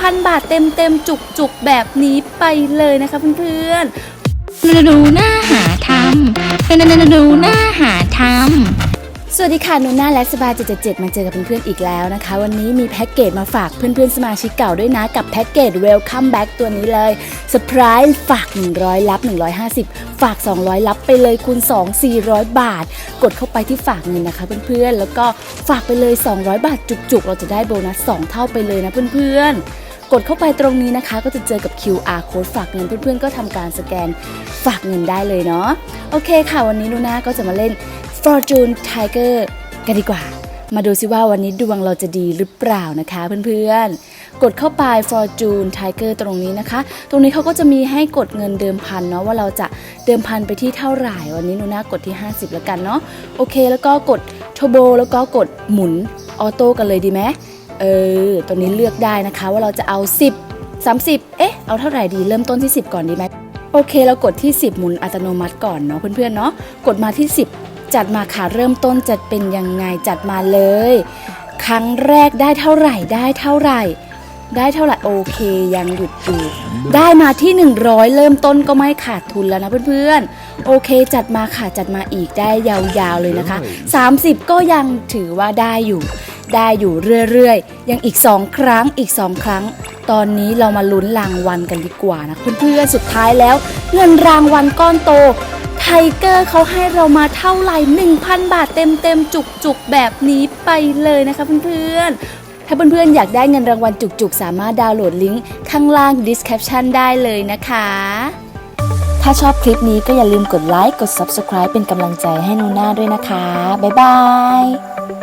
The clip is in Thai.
1,000 บาทเต็มๆ จุกๆ แบบนี้ไปเลยนะคะเพื่อนๆหนูหน้าหาทำหนูหนูหนูหน้าหาทำสวัสดีค่ะนูน่าและสบาย777 มาเจอกับเพื่อนๆอีกแล้วนะคะ วันนี้มีแพ็กเกจมาฝากเพื่อนๆสมาชิกเก่าด้วยนะ กับแพ็กเกจ Welcome Back ตัวนี้เลยเซอร์ไพรส์ฝาก 100 รับ 150 ฝาก 200 รับไปเลยคูณ 2 400 บาท กดเข้าไปที่ฝากเงินนะคะเพื่อนๆ แล้วก็ฝากไปเลย 200 บาทจุกๆ เราจะได้โบนัส 2 เท่าไปเลยนะเพื่อนๆ กดเข้าไปตรงนี้นะคะ ก็จะเจอกับ QR code ฝากเงินเพื่อนๆ ก็ทำการสแกนฝากเงินได้เลยเนาะโอเคค่ะ วันนี้นูน่าก็จะมาเล่น Fortune Tiger กันดีกว่า มาดูซิว่าวันนี้ดวงเราจะดีหรือเปล่านะคะเพื่อนๆ กดเข้าไป Fortune Tiger ตรงนี้นะคะ ตรงนี้เขาก็จะมีให้กดเงินเดิมพันเนาะว่าเราจะเดิมพันไปที่เท่าไหร่วันนี้นูน่ากดที่ 50 แล้วกันเนาะโอเค แล้วก็กด Turbo แล้วก็กดหมุนออโต้กันเลยดีไหม เออตัวนี้เลือกได้นะคะว่าเราจะเอา 10 30 เอ๊ะ เอาเท่าไหร่ดีเริ่มต้นที่ 10 ก่อนดีไหมโอเค เรากดที่ 10 หมุนอัตโนมัติก่อนเนาะเพื่อนๆเนาะกดมาที่ 10 จัดมาค่ะเริ่มต้นจะเป็นยังไงจัดมาเลย ครั้งแรกได้เท่าไหร่ได้เท่าไหร่ ได้เท่าไหร่โอเคยังหยุดอยู่ได้มาที่ 100 เริ่มต้นก็ไม่ขาดทุนแล้วนะเพื่อนๆ โอเค จัดมาค่ะจัดมาอีกได้ยาวๆเลยนะคะ 30 ก็ยังถือว่าได้อยู่ ได้อยู่เรื่อยๆ ยังอีก 2 ครั้งอีก 2 ครั้ง ตอนนี้เรามาลุ้นรางวัลกันดีกว่านะเพื่อนๆสุดท้ายแล้ว เงินรางวัลก้อนโตไทเกอร์เขาให้เรามาเท่าไหร่ 1,000 บาทเต็มๆ จุกๆ แบบนี้ไปเลยนะคะเพื่อนๆ ถ้าเพื่อนๆ อยากได้เงินรางวัลจุกๆ สามารถดาวน์โหลดลิงก์ข้างล่าง description ได้เลยนะคะ ถ้าชอบคลิปนี้ก็อย่าลืมกดไลค์ กด subscribe เป็นกำลังใจให้นูน่าด้วยนะคะ บ๊ายบาย